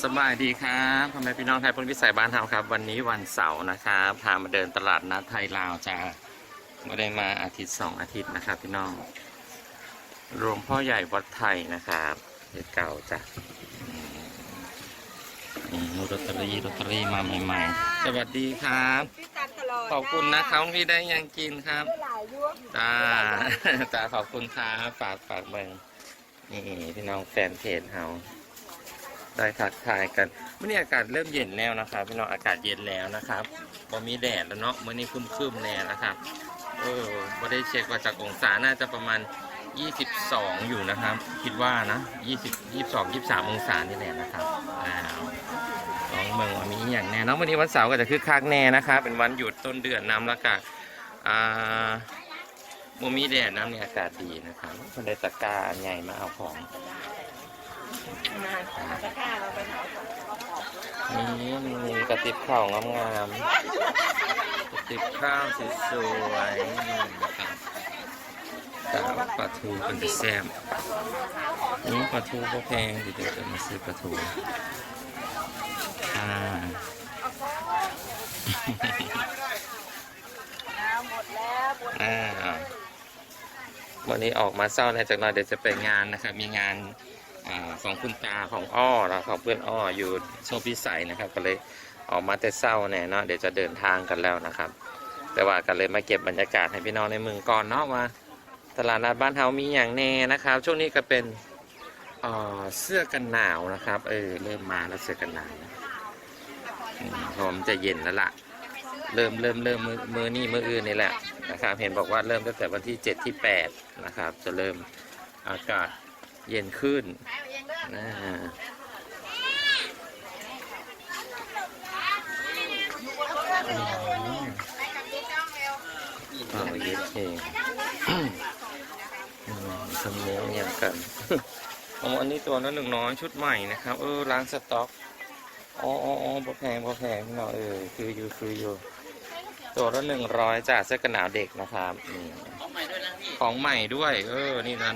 สบายดีครับพ่อแม่พี่น้องไทยพลพิสัยบ้านเฮาครับ วันนี้วันเสาร์นะครับพามาเดินตลาดนัดไทยลาวจ้าไม่ได้มาอาทิตย์สองอาทิตย์นะครับ พี่น้องรวมพ่อใหญ่วัดไทยนะครับเด็กเก่าจ้ะอืมลอตเตอรี่ลอตเตอรี่มาใหม่ๆ สวัสดีครับขอบคุณนะครับที่ได้ยังกินครับจ้าจ้าขอบคุณครับฝากฝากเบิงนี่พี่น้องแฟนเพจเฮา ได้ทักทายกันวันนี้อากาศเริ่มเย็นแล้วนะครับพี่น้องอากาศเย็นแล้วนะครับบ่มีแดดแล้วเนาะมื่อนี้ครึมๆแน่นะครับเออบ่ได้เช็คว่าจากองศาน่าจะประมาณ 22 อยู่นะครับ คิดว่านะ 20 22 23 องศานี่แหละนะครับอ้าวลองเมืองว่ามีอย่างแน่เนาะวันนี้วันเสาร์ก็จะคึกคักแน่นะครับเป็นวันหยุดต้นเดือนน้ำแล้วก็อ่ามมีแดดน้ำเนี่ยอากาศดีนะครับคนได้ตะกร้าใหญ่มาเอาของ นี่มีกระติบข้าวงามๆกระติบข้าวสวยๆนี่นะครับแต่ว่าปลาทูเป็นจะแซ่บนี่ปลาทูก็แพงเดี๋ยวจะมาซื้อปลาทูอ่าหมดแล้วหมดอ่าวันนี้ออกมาเศร้านะจากหน่อยเดี๋ยวจะไปงานนะครับมีงาน อของคุณตาของอ้อแล้วของเพื่อนอ้ออยู่โชคพิสัยนะครับ ก็เลยออกมาแต่เศร้าแน่เนาะเดี๋ยวจะเดินทางกันแล้วนะครับ แต่ว่ากันเลยมาเก็บบรรยากาศให้พี่น้องในเมืองก่อนเนาะว่าตลาดนัดบ้านเฮามีอย่างแน่นะครับ ช่วงนี้ก็เป็นเสื้อกันหนาวนะครับ เออเริ่มมาแล้วเสื้อกันหนาวพร้อมจะเย็นแล้วล่ะ เริ่มเริ่มเริ่มมือมือนี่มืออื่นนี่แหละนะครับ เห็นบอกว่าเริ่มตั้งแต่วันที่ 7 ที่ 8 นะครับ จะเริ่มอากาศ เย็นขึ้นนะเอาเย็นเองอืมทำเนี้ยอย่างกันอ๋ออันนี้ตัวนั้นหนึ่งน้อยชุดใหม่นะครับ เออล้างสต็อกอ๋ออ๋ออ๋อพอแพงพอแพงพี่น้องเออคืออยู่คืออยู่ตัวละหนึ่งร้อยจากเสื้อกันหนาวเด็กนะครับนี่ของใหม่ด้วย เออ นี่นะ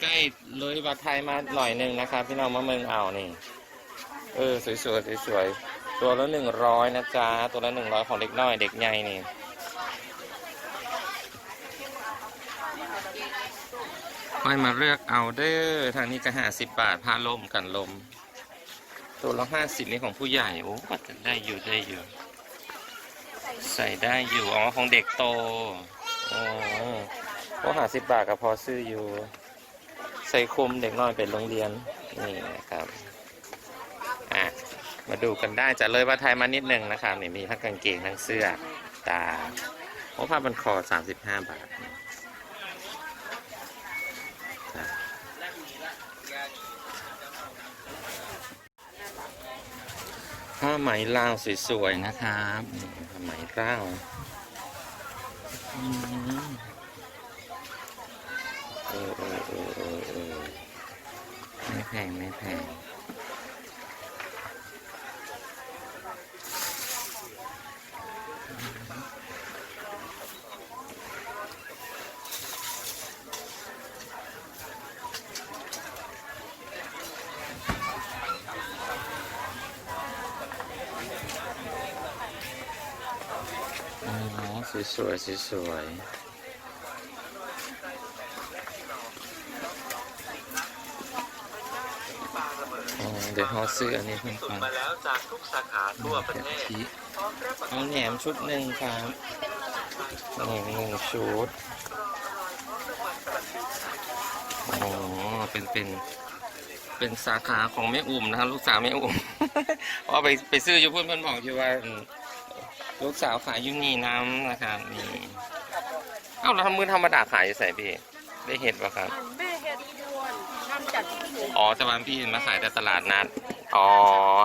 ใกล้ๆเลยวัดไทยมาหน่อยหนึ่งนะครับ พี่น้องมะเมืองอ่าวนี่ เออสวยๆสวยๆตัวละหนึ่งร้อยนะจ๊ะตัวละหนึ่งร้อยของเด็กน้อยเด็กใหญ่นี่ค่อยมาเลือกเอาเด้อทางนี้ก็ห้าสิบบาทผ้าลมกันลม ตัวละห้าสิบนี่ของผู้ใหญ่โอ้ก็จะได้อยู่ได้อยู่ ใส่ได้อยู่อ๋อของเด็กโตอ๋อก็หาสิบบาทก็พอซื้ออยู่ ใส่คุมเด็กน้อยเป็นโรงเรียนนี่นะครับอะมาดูกันได้จะเลยว่าไทยมานิดหนึ่งนะครับนี่มีทั้งกางเกงทั้งเสื้อตาโอ้ผ้าบันคอสามสิบห้าบาทผ้าไหมลาวสวยๆนะครับผ้าไหมลาวเออเออเออ แพงไม่แพงสวยสวยสวยสวยอ๋อ เดี๋ยวเขาซื้ออันนี้เพิ่มส่ก่งอนมาแล้วจากทุกสาขาทั่วประเทศเอาแหนมชุดหนึ่งครับหนึ่งหนึ่งชุดอ๋อเป็นเป็นเป็นสาขาของแม่อุ่มนะครับ ลูกสาวแม่อุ่มเพราะไปไปซื้ออยู่เพื่อนเพื่อนบอกอยู่ว่าอืมลูกสาวขายอยูนี่น้ำนะครับนี่เอ้าเราทำมือธรรมดาขายอยู่ใส่พี่ได้เห็นปะครับ แม่เฮ็ดดวนทำ จากที่หมูอ๋อแต่วันพี่มาขายแต่ตลาดนัด อ๋อ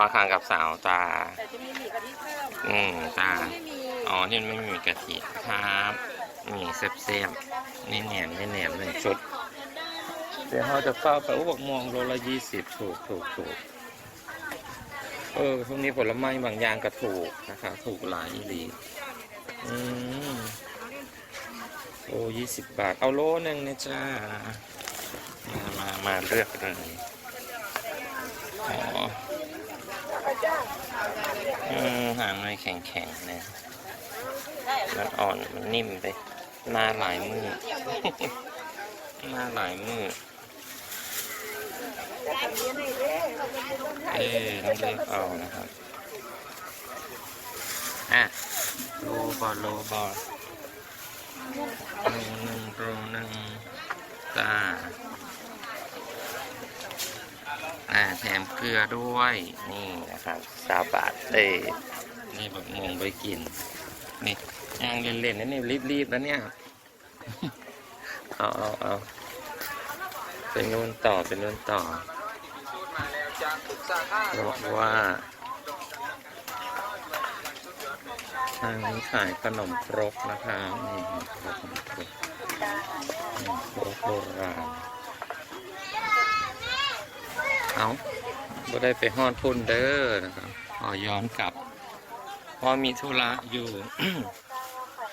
อาคารกับสาวตาแต่จะมีหมี่กะทิเพิ่มอืมตาไม่มีอ๋อที่ไม่มีกะทิครับนี่เซฟเซฟนี่แหนมนี่แหนมหนึ่งชุด เดี๋ยวเราจะเข้าไปอุบกมองโลละยี่สิบถูกถูกถูกเออพวกนี้ผลไม้บางอย่างก็ถูกนะครับถูกหลายอีหลีอืมโอ้ยี่สิบบาท เอาโลหนึ่งนะจ้า มามาเลือกเลยอ๋ออยแข็งๆนะมันอ่อนมันนิ่มไปมาหลายมือมาหลายมือเอ้ต้องเลือกเอานะครับ อะโลบอลโลบอลโลหนึ่งโลหนึ่งจ้าอ่าแถมเกลือด้วย นี่นะครับสาบาทเอ้นี่แบบงงไปกิน นี่ย่างเล่นๆนะนี่รีบๆแล้วเนี่ย เอาเอาเอาเป็นนู่นต่อเป็นนู่นต่อบอกว่าทางนี้ขายขนมครกนะคะนี่ขนมครกนครกโบราณเอา ก็ได้ไปฮอดพุ่นเด้อนะครับขอย้อนกลับเพอมีธุระอยู่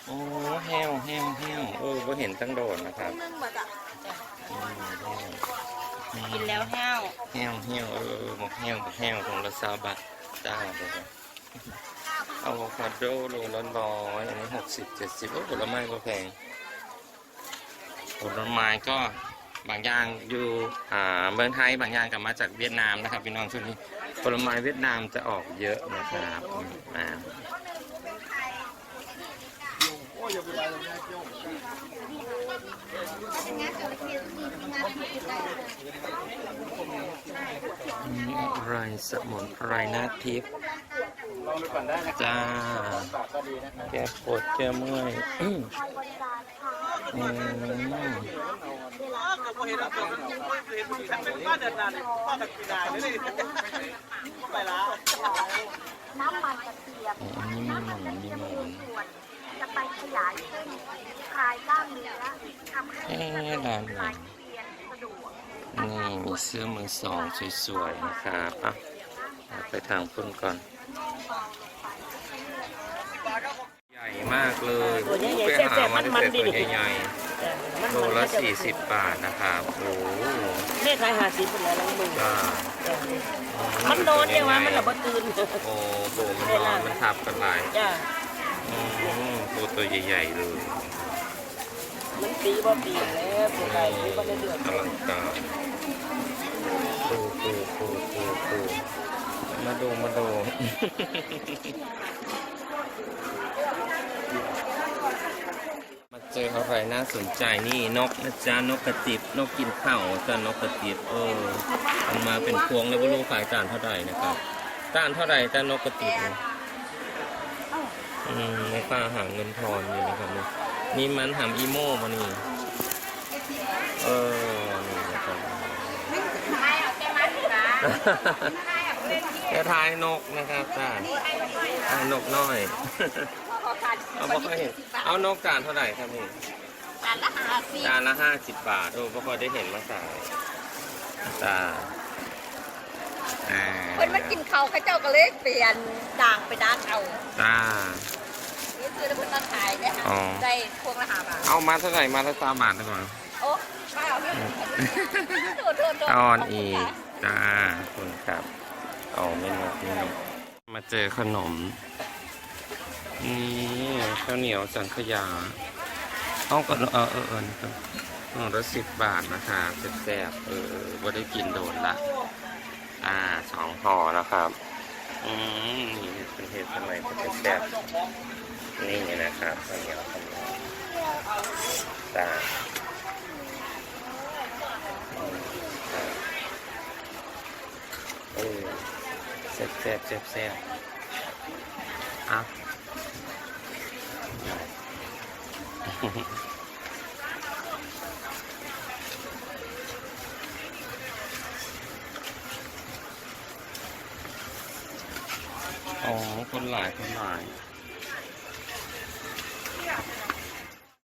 โอ้แห้วแห้วแห้วโอ้ก็เห็นตั้งโดดนะครับนึ่งมาจ้ะอืมแห้วอืมกินแล้วแห้วแห้วแห้วเออหมกแห้วหมกแห้วของละซาบะจ้าเลยครับอะโวคาโดโลละร้อยอันนี้หกสิบเจ็ดสิบโอ้ผลไม้ก็แพงผลไม้ก็ บางอย่างอยู่อ่าเมืองไทยบางอย่างกลับมาจากเวียดนามนะครับพี่น้องช่วงนี้ผลไม้เวียดนามจะออกเยอะนะครับอ่าอะไรสมุนไพรนาทิพย์จ้าแก้ปวดแก้เมื่อยอืม ก็เห็นแล้วตัวมันไม่เห็นมันทั้งเป็นบ้านเดินนานป้าตะกี้ได้เลยไปละน้ำมันกระเทียมอันนี้มีหมูมีหมูส่วนจะไปขยายเส้นคลายกล้ามเนื้อทำให้เอ๊ะร้านไหนคลายเวียนสะดวกนี่มีเสื้อมือสองสวยๆนะครับอะเอาไปทางพุ่นก่อน ใหญ่มากเลยไปหามาได้แต่ตัวใหญ่ๆ โลละ40บาทนะครับโอ้โหเลขขายหาสิบเป็นไรแล้วมึงจ้ามันนอนเนี่ยว่ามันหลับบ่ตื่นโอ้โหมันนอนมันทับกันหลายจ้าอืมตัวตัวใหญ่ๆเลยมันปีบ่ปีแล้วเป็นไรนี่ก็ได้เดือดอลังการปูปูปูปูปูมาดูมาดู อะไรน่าสนใจนี่นกนะจ๊ะนกกระจิบนกกินข้าวจ้านกกระจิบเออมันมาเป็นพวงเลยว่ารู้ขายจานเท่าไหร่นะครับจานเท่าไหร่จ้านกกระจิบอืมในป้าหาเงินทอนอยู่นะครับนี่นี่มันหามอีโม่มานี่เออนี่นะครับแค่ทายนกนะครับจ้าทายนกน้อย เอาบ่ค่อยเห็น เอานกจานเท่าไหร่ครับนี่จานละห้าสิบจานละห้าสิบบาทโอ้บ่ค่อยได้เห็นมาขายจ้าอ่าเพิ่นมากินเขาวเขาเจ้าก็เลยเปลี่ยนด่างไปด้านเอาจ้านี่คือเพิ่นมาขายได้ค่ะอ๋อ ได้พวงละห้าบาทเอามาเท่าไหร่มาละสามบาทดีกว่าโอ้ไม่เอาไม่โดดโดดโดดออนอีกจ้าขอบคุณครับเอาไม่นกไม่นกมาเจอขนม นี่ข้าวเหนียวสังขยาเอาก่อนเออเออเออนะครับห่อละสิบบาทนะคะแซ่บๆเออว่าได้กินโดนละ อ่าสองห่อนะครับ อืมนี่เป็นเห็ดสมัยเป็นแซ่บนี่นะครับข้าวเหนียวข้าวเหนียวจ้าเออแซ่บแซ่บแซ่บแซ่บอะ อ๋อ คนหลาย คนหลาย